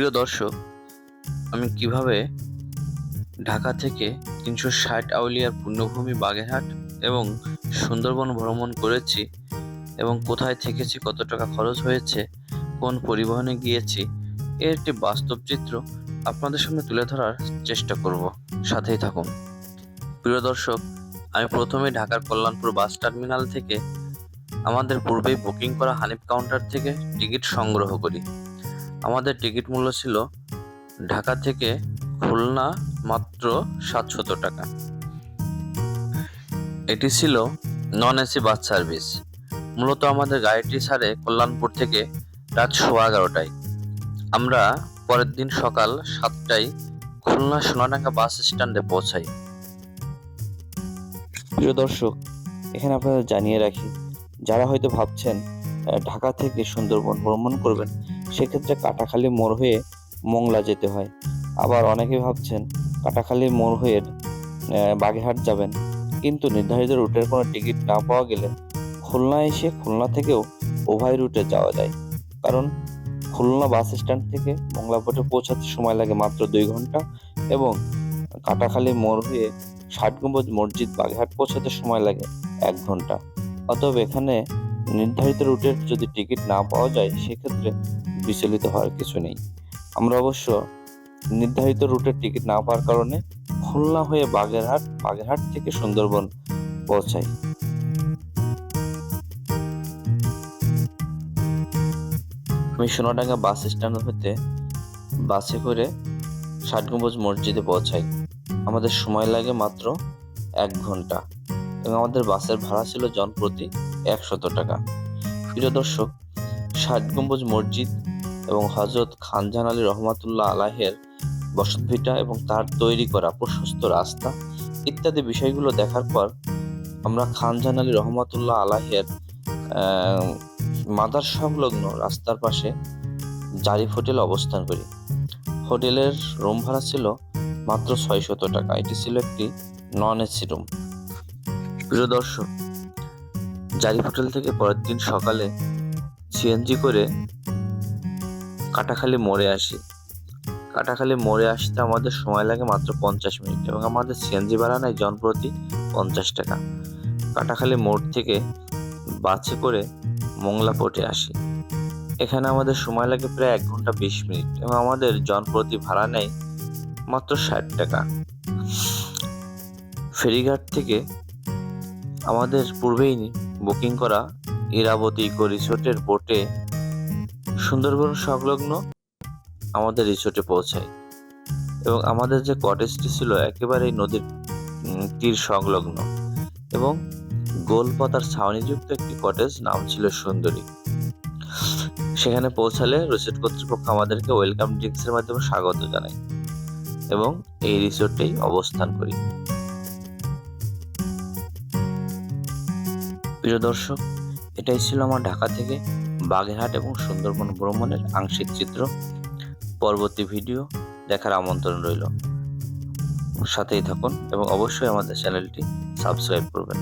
প্রিয় দর্শক, আমি কীভাবে ঢাকা থেকে তিনশো ষাট আউলিয়ার পূর্ণভূমি বাগেরহাট এবং সুন্দরবন ভ্রমণ করেছি এবং কোথায় থেকেছি, কত টাকা খরচ হয়েছে, কোন পরিবহনে গিয়েছি, এর একটি বাস্তব চিত্র আপনাদের সামনে তুলে ধরার চেষ্টা করব। সাথেই থাকুন। প্রিয় দর্শক, আমি প্রথমে ঢাকার কল্যাণপুর বাস টার্মিনাল থেকে আমাদের পূর্বেই বুকিং করা হানিফ কাউন্টার থেকে টিকিট সংগ্রহ করি। আমাদের টিকিট মূল্য ছিল ঢাকা থেকে খুলনা মাত্র সাতশত টাকা। এটি ছিল নন এসি বাস সার্ভিস। মূলত আমাদের গাড়িটি ছাড়ে কল্যাণপুর থেকে রাত সোয়া এগারোটায়। আমরা পরের দিন সকাল সাতটায় খুলনা সোনাডাঙ্গা বাস স্ট্যান্ডে পৌঁছাই। প্রিয় দর্শক, এখানে আপনাদের জানিয়ে রাখি, যারা হয়তো ভাবছেন ঢাকা থেকে সুন্দরবন ভ্রমণ করবেন সেক্ষেত্রে কাটাখালী মোড় হয়ে মোংলা যেতে হয়। আবার অনেকে ভাবছেন কাটাখালী মোড় হয়ে বাগেরহাট যাবেন। কিন্তু নির্ধারিত রুটের কোনো টিকিট না পাওয়া গেলে খুলনা এসে খুলনা থেকেও উভয় রুটে যাওয়া যায়। কারণ খুলনা বাস স্ট্যান্ড থেকে মোংলা পোর্টে পৌঁছাতে সময় লাগে মাত্র দুই ঘণ্টা এবং কাটাখালী মোড় হয়ে ষাট মসজিদ বাগেরহাট পৌঁছাতে সময় লাগে এক ঘণ্টা। অতএব এখানে নির্ধারিত রুটের যদি টিকিট না পাওয়া যায়, সেক্ষেত্রে বিচলিত হওয়ার কিছু নেই। আমরা অবশ্য নির্ধারিত রুটের টিকিট না পাওয়ার কারণে খুলনা হয়ে বাগেরহাট বাগেরহাট থেকে সুন্দরবন পৌঁছাই। আমি সোনাডাঙ্গা বাস স্ট্যান্ড হতে বাসে করে ষাট গম্বুজ মসজিদে পৌঁছাই। আমাদের সময় লাগে মাত্র এক ঘণ্টা এবং আমাদের বাসের ভাড়া ছিল জনপ্রতি একশত টাকা। প্রিয় দর্শক ষাট গম্বুজ মসজিদ এবং হজরত খানজান আলী রহমাতুল্লাহ আলাহের বসতভিটা এবং তার তৈরি করা প্রশস্ত রাস্তা ইত্যাদি বিষয়গুলো দেখার পর আমরা খানজান আলী রহমাতুল্লাহ আলাহের মাদার সংলগ্ন রাস্তার পাশে জারিফ হোটেল অবস্থান করি। হোটেলের রুম ভাড়া ছিল মাত্র ছয়শত টাকা। এটি ছিল একটি নন এসি রুম প্রিয় দর্শক জারিফ হোটেল থেকে পরের দিন সকালে সিএনজি করে কাটাখালী মোড়ে আসি। কাটাখালী মোড়ে আসতে আমাদের সময় লাগে মাত্র পঞ্চাশ মিনিট এবং আমাদের সিএনজি ভাড়া নেয় জনপ্রতি পঞ্চাশ টাকা। কাটাখালী মোড় থেকে বাসে করে মোংলা পোর্টে আসি। এখানে আমাদের সময় লাগে প্রায় এক ঘণ্টা বিশ মিনিট এবং আমাদের জনপ্রতি ভাড়া নেয় মাত্র ষাট টাকা। ফেরিঘাট থেকে আমাদের পূর্বেই বুকিং করা ইরাবতী ইকো রিসোর্টের বোটে সুন্দরবন সংলগ্ন আমাদের রিসোর্টে পৌঁছাই এবং আমাদের যে কটেজটি ছিল একেবারেই নদীর তীর সংলগ্ন এবং গোলপাতার ছাউনিযুক্ত একটি কটেজ নাম ছিল সুন্দরী। সেখানে পৌঁছালে রিসোর্ট কর্তৃপক্ষ আমাদেরকে ওয়েলকাম ড্রিঙ্কসের মাধ্যমে স্বাগত জানায় এবং এই রিসোর্টেই অবস্থান করি। প্রিয় দর্শক, এটাই ছিল আমার ঢাকা থেকে বাগেরহাট এবং সুন্দরবন ভ্রমণের আংশিক চিত্র পরবর্তী ভিডিও দেখার আমন্ত্রণ রইল। সাথেই থাকুন এবং অবশ্যই আমাদের চ্যানেলটি সাবস্ক্রাইব করবেন।